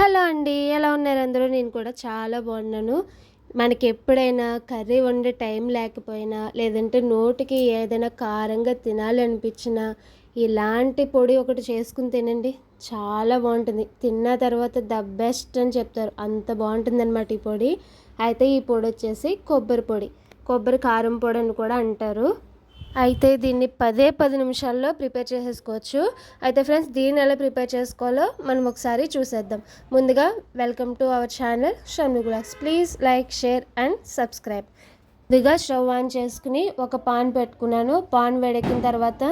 Hello అండి ఎలా ఉన్నారు అందరూ? నేను కూడా చాలా బాగున్నాను. మనకి ఎప్పుడైనా కర్రీ వండే టైం లేకపోయినా లేదంటే నోటికి ఏదైనా కారంగా తినాలి అనిపించినా ఇలాంటి పొడి ఒకటి చేసుకుని తినండి. చాలా బాగుంటుంది. తిన్న తర్వాత ద బెస్ట్ అని చెప్తారు. అంత బాగుంటుంది అనమాట ఈ పొడి. అయితే ఈ పొడి వచ్చేసి కొబ్బరి పొడి. కొబ్బరి కారం పొడి అని కూడా అంటారు. అయితే దీన్ని పదే పది నిమిషాల్లో ప్రిపేర్ చేసేసుకోవచ్చు. అయితే ఫ్రెండ్స్ దీన్ని ఎలా ప్రిపేర్ చేసుకోవాలో మనం ఒకసారి చూసేద్దాం. ముందుగా welcome to our channel Shammi గులాక్స్ please like share and subscribe. ముందుగా స్టవ్ ఆన్ చేసుకుని ఒక పాన్ పెట్టుకున్నాను. పాన్ వేడెక్కిన తర్వాత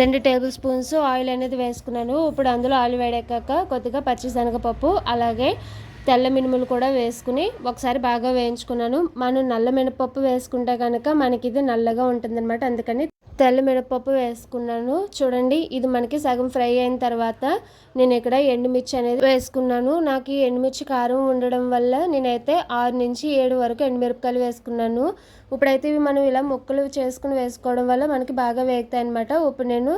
రెండు టేబుల్ స్పూన్స్ ఆయిల్ అనేది వేసుకున్నాను. ఇప్పుడు అందులో ఆయిల్ వేడెక్కాక కొద్దిగా పచ్చిశనగపప్పు అలాగే తెల్ల మినుములు కూడా వేసుకుని ఒకసారి బాగా వేయించుకున్నాను. మనం నల్ల మినపప్పు వేసుకుంటే కనుక మనకి ఇది నల్లగా ఉంటుందన్నమాట. అందుకని తెల్ల మినపప్పు వేసుకున్నాను. చూడండి ఇది మనకి సగం ఫ్రై అయిన తర్వాత నేను ఇక్కడ ఎండుమిర్చి అనేది వేసుకున్నాను. నాకు ఈ ఎండుమిర్చి కారం ఉండడం వల్ల నేనైతే ఆరు నుంచి ఏడు వరకు ఎండుమిరపకాయలు వేసుకున్నాను. ఇప్పుడైతే ఇవి మనం ఇలా ముక్కలు చేసుకుని వేసుకోవడం వల్ల మనకి బాగా వేగుతాయి అనమాట ఇప్పుడు నేను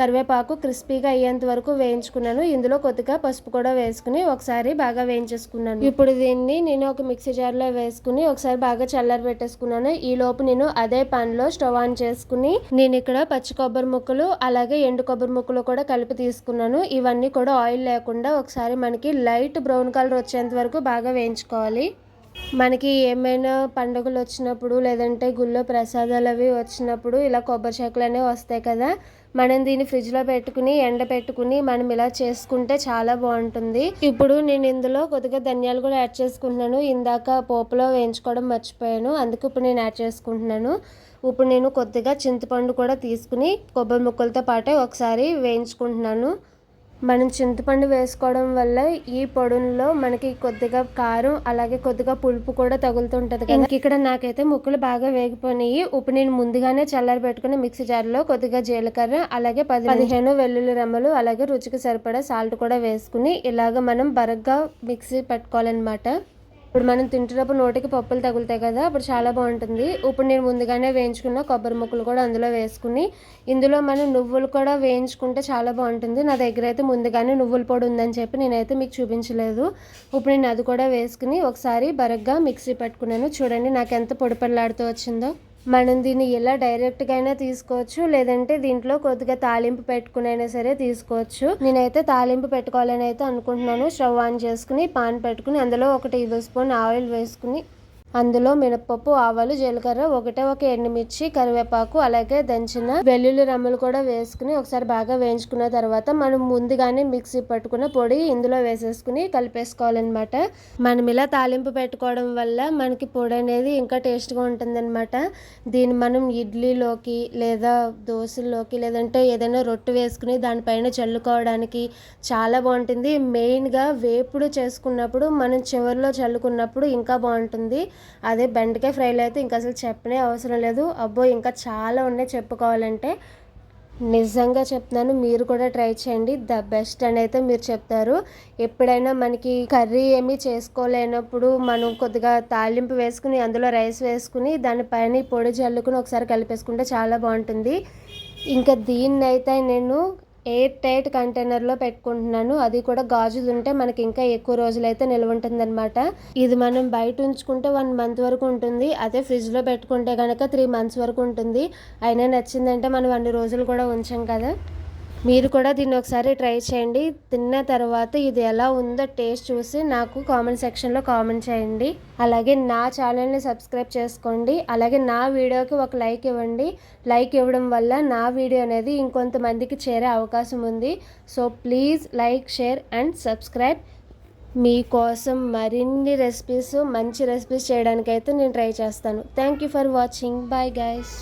కరివేపాకు క్రిస్పీగా అయ్యేంత వరకు వేయించుకున్నాను. ఇందులో కొద్దిగా పసుపు కూడా వేసుకుని ఒకసారి బాగా వేయించేసుకున్నాను. ఇప్పుడు దీన్ని నేను ఒక మిక్సీ జార్లో వేసుకుని ఒకసారి బాగా చల్లారి పెట్టేసుకున్నాను. ఈ లోపు నేను అదే లో స్టవ్ ఆన్ చేసుకుని నేను ఇక్కడ పచ్చి కొబ్బరి ముక్కలు అలాగే ఎండు కొబ్బరి ముక్కలు కూడా కలిపి తీసుకున్నాను. ఇవన్నీ కూడా ఆయిల్ లేకుండా ఒకసారి మనకి లైట్ బ్రౌన్ కలర్ వచ్చేంత వరకు బాగా వేయించుకోవాలి. మనకి ఏమైనా పండుగలు వచ్చినప్పుడు లేదంటే గుళ్ళో ప్రసాదాలు అవి వచ్చినప్పుడు ఇలా కొబ్బరి చెక్కలు అనేవి వస్తాయి కదా మనం దీన్ని ఫ్రిడ్జ్లో పెట్టుకుని ఎండ పెట్టుకుని మనం ఇలా చేసుకుంటే చాలా బాగుంటుంది. ఇప్పుడు నేను ఇందులో కొద్దిగా ధనియాలు కూడా యాడ్ చేసుకుంటున్నాను. ఇందాక పోపులో వేయించుకోవడం మర్చిపోయాను. అందుకు ఇప్పుడు నేను యాడ్ చేసుకుంటున్నాను. ఇప్పుడు నేను కొద్దిగా చింతపండు కూడా తీసుకుని కొబ్బరి ముక్కలతో పాటే ఒకసారి వేయించుకుంటున్నాను. మనం చింతపండు వేసుకోవడం వల్ల ఈ పొడుల్లో మనకి కొద్దిగా కారం అలాగే కొద్దిగా పులుపు కూడా తగులుతుంటది కదా. ఇక్కడ నాకైతే ముక్కలు బాగా వేగిపోయినాయి. ఇప్పుడు నేను ముందుగానే చల్లారి పెట్టుకుని మిక్సీ జార్లో కొద్దిగా జీలకర్ర అలాగే పది పదిహేను వెల్లుల్లి రెమ్మలు అలాగే రుచికి సరిపడా సాల్ట్ కూడా వేసుకుని ఇలాగ మనం బరగ్గా మిక్సీ పెట్టుకోవాలన్నమాట. ఇప్పుడు మనం తింటున్నప్పుడు నోటికి పప్పులు తగులుతాయి కదా అప్పుడు చాలా బాగుంటుంది. ఇప్పుడు నేను ముందుగానే వేయించుకున్న కొబ్బరి ముక్కలు కూడా అందులో వేసుకుని ఇందులో మనం నువ్వులు కూడా వేయించుకుంటే చాలా బాగుంటుంది. నా దగ్గర అయితే ముందుగానే నువ్వుల పొడి ఉందని చెప్పి నేనైతే మీకు చూపించలేదు. ఇప్పుడు నేను అది కూడా వేసుకుని ఒకసారి బరగ్గా మిక్సీ పెట్టుకున్నాను. చూడండి నాకు ఎంత పొడిపల్లాడుతూ వచ్చిందో. మనం దీన్ని ఎలా డైరెక్ట్గా అయినా తీసుకోవచ్చు లేదంటే దీంట్లో కొద్దిగా తాలింపు పెట్టుకునైనా సరే తీసుకోవచ్చు. నేనైతే తాలింపు పెట్టుకోవాలని అయితే అనుకుంటున్నాను. స్టవ్ ఆన్ చేసుకుని పాన్ పెట్టుకుని అందులో ఒక టేబుల్ స్పూన్ ఆయిల్ వేసుకుని అందులో మినపప్పు ఆవాలు జీలకర్ర ఒకటే ఒక ఎండుమిర్చి కరివేపాకు అలాగే దంచిన వెల్లుల్లి రమ్మలు కూడా వేసుకుని ఒకసారి బాగా వేయించుకున్న తర్వాత మనం ముందుగానే మిక్సీ పట్టుకున్న పొడి ఇందులో వేసేసుకుని కలిపేసుకోవాలన్నమాట. మనం ఇలా తాలింపు పెట్టుకోవడం వల్ల మనకి పొడి అనేది ఇంకా టేస్ట్గా ఉంటుందన్నమాట. దీన్ని మనం ఇడ్లీలోకి లేదా దోశల్లోకి లేదంటే ఏదైనా రొట్టె వేసుకుని దానిపైన చల్లుకోవడానికి చాలా బాగుంటుంది. మెయిన్గా వేపుడు చేసుకున్నప్పుడు మనం చివరిలో చల్లుకున్నప్పుడు ఇంకా బాగుంటుంది. అదే బెండకాయ ఫ్రైలో అయితే ఇంకా అసలు చెప్పనే అవసరం లేదు. అబ్బో ఇంకా చాలా ఉన్నాయి చెప్పుకోవాలంటే. నిజంగా చెప్తున్నాను మీరు కూడా ట్రై చేయండి. ద బెస్ట్ అని అయితే మీరు చెప్తారు. ఎప్పుడైనా మనకి కర్రీ ఏమీ చేసుకోలేనప్పుడు మనం కొద్దిగా తాలింపు వేసుకుని అందులో రైస్ వేసుకుని దానిపైన పొడి జల్లుకుని ఒకసారి కలిపేసుకుంటే చాలా బాగుంటుంది. ఇంకా దీన్నైతే నేను ఎయిర్ టైట్ కంటైనర్లో పెట్టుకుంటున్నాను. అది కూడా గాజులు ఉంటే మనకి ఇంకా ఎక్కువ రోజులైతే నిల్వ ఉంటుందన్నమాట. ఇది మనం బయట ఉంచుకుంటే వన్ మంత్ వరకు ఉంటుంది. అదే ఫ్రిడ్జ్లో పెట్టుకుంటే కనుక త్రీ మంత్స్ వరకు ఉంటుంది. అయినా నచ్చిందంటే మనం అన్ని రోజులు కూడా ఉంచాం కదా. మీరు కూడా దీన్ని ఒకసారి ట్రై చేయండి. తిన్న తర్వాత ఇది ఎలా ఉందో టేస్ట్ చూసి నాకు కామెంట్ సెక్షన్లో కామెంట్ చేయండి. అలాగే నా ఛానల్ని సబ్స్క్రైబ్ చేసుకోండి. అలాగే నా వీడియోకి ఒక లైక్ ఇవ్వండి. లైక్ ఇవ్వడం వల్ల నా వీడియో అనేది ఇంకొంతమందికి చేరే అవకాశం ఉంది. So please like share and subscribe. మీకోసం మరిన్ని రెసిపీస్ మంచి రెసిపీస్ చేయడానికైతే నేను ట్రై చేస్తాను. Thank you for watching. Bye guys